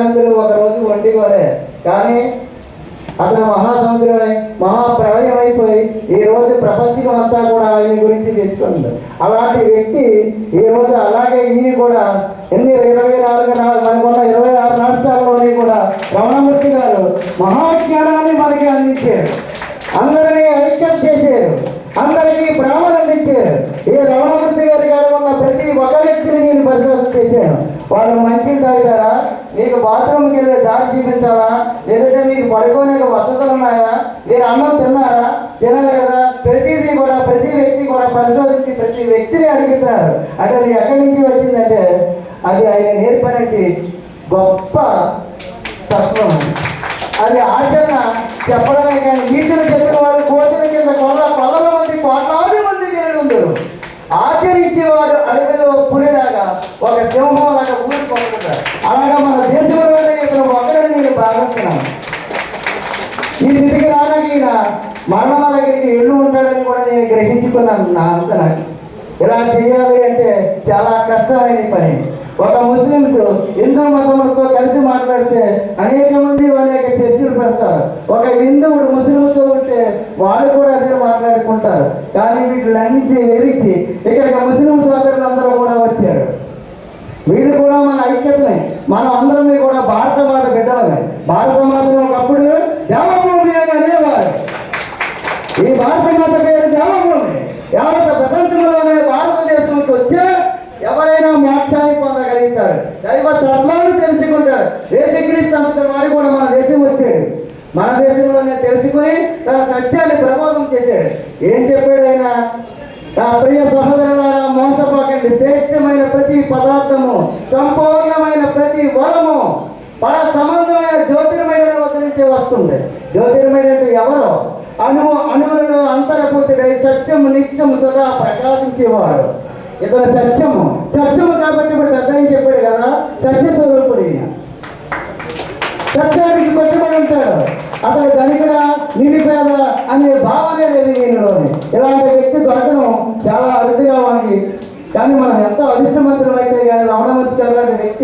అందరూ ఒక రోజు వండి కోరే కానీ అతను మహాసముద్రమై మహాప్రళయం అయిపోయి ఈ రోజు ప్రపంచం అంతా కూడా ఆయన గురించి తెచ్చుకుంది అలాంటి వ్యక్తి ఈ రోజు అలాగే ఈయన కూడా ఎన్ని ఇరవై నాలుగు నా- మనకున్న ఇరవై ఆరు రాష్ట్రాల్లోని కూడా రమణమూర్తి గారు మహాజ్ఞానాన్ని మనకి అందించారు. అందరినీ ఐక్యం చేశారు. అందరికీ బ్రాహ్మణ అందించారు. ఈ రమణమూర్తి గారి గారు ఉన్న ప్రతి ఒక్క వ్యక్తిని నేను పరిశోధన చేశాను. వాళ్ళు మంచి తాగుతారా? మీకు బాత్రూమ్కి వెళ్ళే దారి చూపించాలా? లేదంటే మీకు పడుకోనే వసతులు ఉన్నాయా? మీరు అన్నం తిన్నారా? తినలేదా ప్రతిదీ కూడా ప్రతి వ్యక్తి కూడా పరిశోధించి ప్రతి వ్యక్తిని అడుగుతారు. అంటే అది ఎక్కడి నుంచి వచ్చిందంటే అది ఆయన నేర్పనంటే గొప్ప తత్వం. అది ఆచరణ చెప్పడమే కానీ నీతులు చెప్పిన వాళ్ళు కోతుల కింద కొల్ల కొల్లల మంది కోట్లాది మంది చేరి ఉండరు ఆచరించేవాడు అడవిలో పులిలాగా ఒక సింహం లాగా ఊరి పొందుతారు అలాగా మన దేశంలోనే ఇక్కడ ఒకరిని నేను భావిస్తున్నాను ఈ స్థితికి రావడానికి ఈయన మరణం దగ్గరికి ఎల్లు ఉంటాడని కూడా నేను గ్రహించుకున్నాను నా అంత ఇలా చేయాలి అంటే చాలా కష్టమైన పని. ఒక ముస్లింస్ హిందూ మతములతో కలిసి మాట్లాడితే అనేక మంది అనేక చర్చలు పెడతారు. ఒక హిందువుడు ముస్లింతో ఉంటే వాళ్ళు కూడా అదే మాట్లాడుకుంటారు. కానీ వీటిలన్నింటినీ ఎరిచి ఇక్కడికి ముస్లిం సోదరులందరూ కూడా వచ్చారు వీళ్ళు కూడా మన ఐక్యతనే మనం అందరం కూడా భారత మాత బిడ్డలమే భారత మాత ఒకప్పుడు దేవభూమి అని అనేవారు ఈ భారత మాత పేరు దేవభూమి యావత్ ప్రపంచంలోనే భారతదేశంకి వచ్చే ఎవరైనా మోక్షాన్ని పొందగలుగుతాడు దైవ తత్వాన్ని తెలుసుకుంటాడు దేశక్రీస్తు అంతటి వాడు కూడా మన దేశం వచ్చాడు మన దేశంలోనే తెలుసుకుని తన సత్యాన్ని ప్రబోధం చేశాడు. ఏం చెప్పాడు ఆయన? నా ప్రియ సహోదరులారా మోసపోకండి. శ్రేష్టమైన ప్రతి పదార్థము సంపూర్ణమైన ప్రతి వరము పర సంబంధమైన జ్యోతిర్మయ వద్ద నుంచి వస్తుంది. జ్యోతిర్మయ అంటే ఎవరు? అణువు అణువులలో అంతరపూర్తిగా సత్యము నిత్యము సదా ప్రకాశించేవాడు. ఇతను సత్యము. సత్యము కాబట్టి ఇప్పుడు పెద్ద చెప్పాడు కదా సత్య స్వరూపుడు సత్యం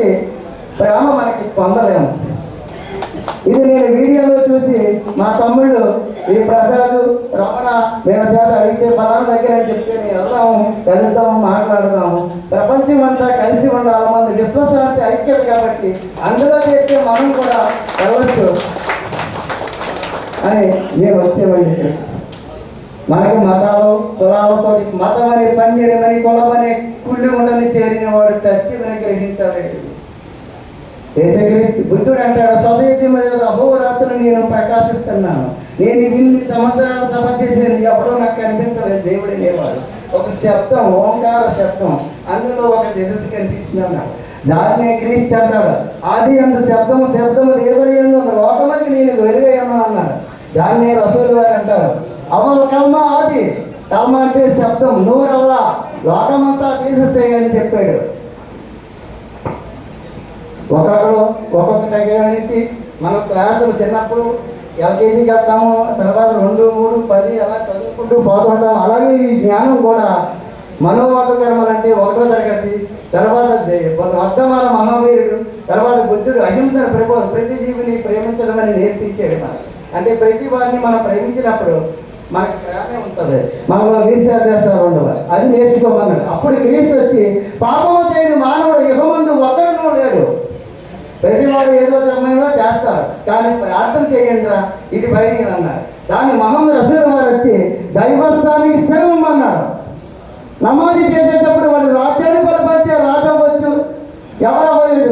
గారు ప్రేమ మనకి పొందలేము ఇది నేను వీడియోలో చూసి మా తమ్ముళ్ళు ఈ ప్రసాద్ రమణ మేము చేత అడిగితే ఫలానా దగ్గర అని చెప్తే నేను వెళ్దాము కలుద్దాము మాట్లాడదాము. ప్రపంచం అంతా కలిసి ఉండాలి మన విశ్వశాంతి ఐక్యత కాబట్టి అందులో చేస్తే మనం కూడా వెళ్ళచ్చు అని నేను వచ్చేవాడిని. మనకి మతాలు కులాలతో మతం అని కులం అనే కుళ్ళు ఉండని చేరిన వాడు చచ్చిమని గ్రహించలేదు. బుద్ధుడు అంటాడు స్వదేశీ మీద అహోరాత్రులు నేను ప్రకాశిస్తున్నాను. నేను ఇన్ని సంవత్సరాలు తప చేసేది ఎప్పుడో నాకు కనిపించలేదు దేవుడు లేవాడు. ఒక శబ్దం ఓంకార శబ్దం అందులో ఒక జగత్తు కనిపిస్తుంది అన్నాడు దాన్ని క్రీస్తు అంటాడు ఆది అందు శబ్దము శబ్దము దేవుడి ఎందు లోకమకి నేను వెలుగయ్యాను అన్నాడు. దాన్నే రసూలు గారు అంటారు. అవల కర్మ ఆది. కర్మ అంటే శబ్దం నూరల్లా. లోకమంతా తీసేస్తాయి అని చెప్పాడు. ఒక్కొక్కరు ఒక్కొక్క దగ్గర నుంచి మనం క్లాసులు చిన్నప్పుడు ఎల్కేజీకి వెళ్తాము తర్వాత రెండు మూడు పది అలా చదువుకుంటూ పోతుంటాం అలాగే ఈ జ్ఞానం కూడా మనోవాకకర్మలు అంటే ఒకటో తరగతి తర్వాత వర్ధమాన మహావీరుడు తర్వాత బుద్ధుడు అహింస ప్రబో ప్రతి జీవిని ప్రేమించడం అని నేర్పించాడు మనకు. అంటే ప్రతి వారిని మనం ప్రేమించినప్పుడు మనకి ప్రేమే ఉంటుంది. మనలో వీర్షాద్వేషాలు ఉండవు. అది నేర్చుకోమన్నాడు. అప్పుడు క్రీస్తు వచ్చి పాపము చేయని మానవుడు యుగమందు ఒక ప్రతివాడు ఏదో సమయంలో చేస్తాడు. కానీ ప్రార్థన చేయండి రా ఇది బయటికి అన్నాడు. దాన్ని మహమ్మద్ రసూల్ వారు వచ్చి దైవస్థానికి స్థిరం అన్నాడు. నమాజీ చేసేటప్పుడు వాళ్ళు రాజ్యాన్ని బలపరిచే రాజు అవ్వచ్చు ఎవరు అవ్వచ్చు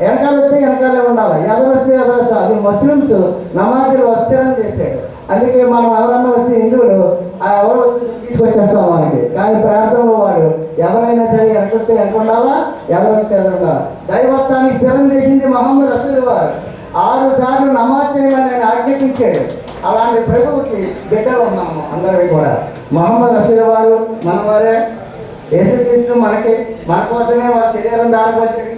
వెనకాల వస్తే వెనకాలే ఉండాలి. ఎదరొస్తే ఎదరొచ్చు అది ముస్లిమ్స్ నమాజీలు వస్త్రం చేశాడు అందుకే మనం ఎవరన్నా వచ్చి హిందువులు ఆ ఎవరు వచ్చి తీసుకొచ్చేస్తాం వాళ్ళకి? కానీ ప్రార్థనలో వాడు ఎవరైనా సరే ఎనకొస్తే వస్తే ఎవరైతే ఎదురుండాలా దైవత్వానికి స్థిరం చేసింది మహమ్మద్ రసూల్ వారు ఆరు సార్లు నమాజ్ చేయమని ఆయన ఆజ్ఞాపించాడు. అలాంటి ప్రభువుకి బిడ్డలు ఉన్నాము అందరివి కూడా. మహమ్మద్ రసూల్ వారు మన వారే యేసుక్రీస్తు మనకి మన కోసమే వారి శరీరం దారిపోయాడు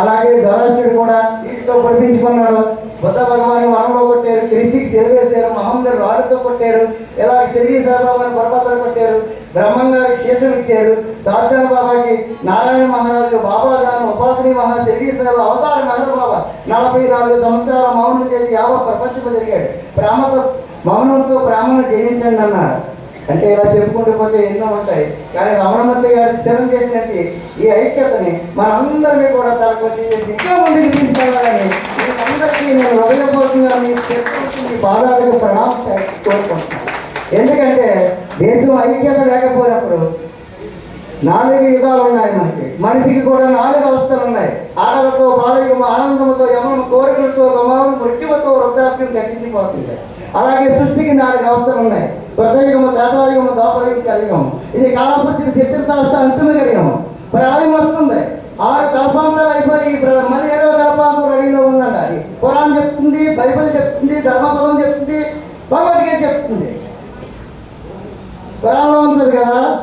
అలాగే గౌరవస్తుడు కూడా వీటితో పొడిపించుకున్నాడు. బుద్ధ భగవాన్ వనంలో కొట్టారు క్రిస్టికి చెరువేశారు మహమ్మద్ రాళ్ళతో కొట్టారు ఇలా శ్రీ సాయిబాబాని పొరపాత్ర కొట్టారు బ్రహ్మం గారికి శేషం ఇచ్చారు. సాధ్యాన బాబాకి నారాయణ మహారాజు బాబా శాస్త్రి ఉపాసని మహా షిరిడి అవతార బాబా నలభై నాలుగు సంవత్సరాల మౌనం చేసి యావత్ ప్రపంచం జరిగాడు ప్రేమతో మౌనంతో ప్రేమను జయించండి అన్నాడు. అంటే ఇలా చెప్పుకుంటూ పోతే ఎన్నో ఉంటాయి. కానీ రమణమూర్తి గారు స్థిరం చేసినట్టు ఈ ఐక్యతని మనందరినీ కూడా తలకొచ్చి ఇంకా ముందుకు తీసుకెళ్ళాలని అందరికీ నేను హృదయపూర్వకంగా మీ చెప్పుకుంటూ మీ ప్రణామం కోరుకుంటున్నాను. ఎందుకంటే దేశం ఐక్యత లేకపోయినప్పుడు నాలుగు యుగాలు ఉన్నాయి మనకి. మనిషికి కూడా నాలుగు అవస్థలు ఉన్నాయి. ఆటలతో బాలయుగం ఆనందంతో యమనం కోరికలతో గమనం మృత్యువతో వృద్ధాప్యం గతించిపోతుంది. అలాగే సృష్టికి నాలుగు అవస్థలు ఉన్నాయి. వృద్ధయుగము దాతాయుగము దాపయుగం కలియుగం ఇది కాలపృష్టికి చిత్రతాస్త అంతిమ కలియుగం. ప్రళయం వస్తుంది. ఆరు కల్పాంతాలు అయిపోయి మళ్ళీ ఏడో కల్పాంతం రెడీలో ఉందంట అది. పురాణం చెప్తుంది బైబిల్ చెప్తుంది ధర్మపదం చెప్తుంది భగవద్గీత చెప్తుంది. పురాణంలో ఉంటుంది కదా?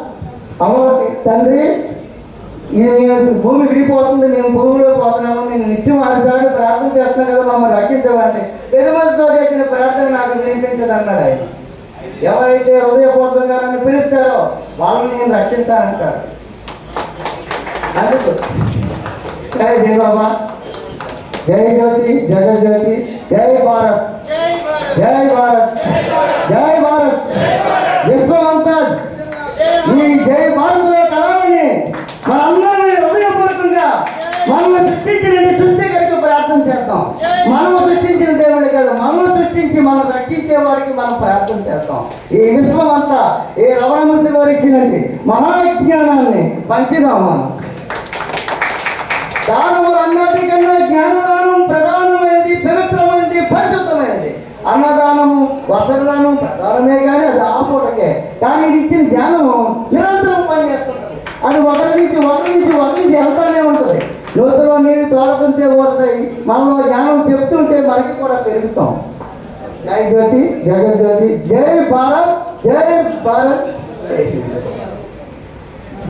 అమ్మకి తండ్రి మేము భూమి విడిపోతుంది మేము భూమిలో పోతున్నాము నేను నిత్యం ఆరుసార్లు ప్రార్థన చేస్తున్నాను కదా మమ్మల్ని రక్షించమంటే పెదమతితో చేసిన ప్రార్థన నాకు వినిపించదు అన్నాడు ఆయన. ఎవరైతే హృదయపూర్వకంగా నన్ను పిలుస్తారో వాళ్ళని నేను రక్షిస్తానంటాడు. అందుకు జై జై బాబా జై జ్యోతి జగజ్యోతి జై భారత్. జై భారత్ జై భారత్ విశ్వమంతా ఈ జై భారత్లో కలవాలని మనందరం హృదయపూర్వకంగా మనల్ని సృష్టించిన సృష్టికరికి ప్రార్థన చేద్దాం మనం సృష్టించిన దేవుడు కాదు మనం సృష్టించి మనం రక్షించే వారికి మనం ప్రార్థన చేద్దాం ఈ విశ్వం అంతా ఈ రవణమూర్తి గారు ఇచ్చినండి మహాజ్ఞానాన్ని పంచుదాం మనం. దానములు అన్నిటికన్నా జ్ఞానదానం ప్రధానమైనది పవిత్రమైనది పరిశుద్ధమైనది. అన్నదానము వస్త్రదానం ప్రధానమే కానీ అది ఆ పూటకే కానీ ఇచ్చిన జ్ఞానము నిరంతరం పనిచేస్తుంటుంది. అది ఒకరి నుంచి ఒకరి నుంచి ఒకరి నుంచి వెళ్తానే ఉంటుంది. నూతన నీరు తోడుతుంటే పోతాయి మనలో జ్ఞానం చెప్తుంటే మనకి కూడా పెరుగుతాం. జై జ్యోతి జగజ్యోతి జై భారత్ జై భారత్ జై హింద్.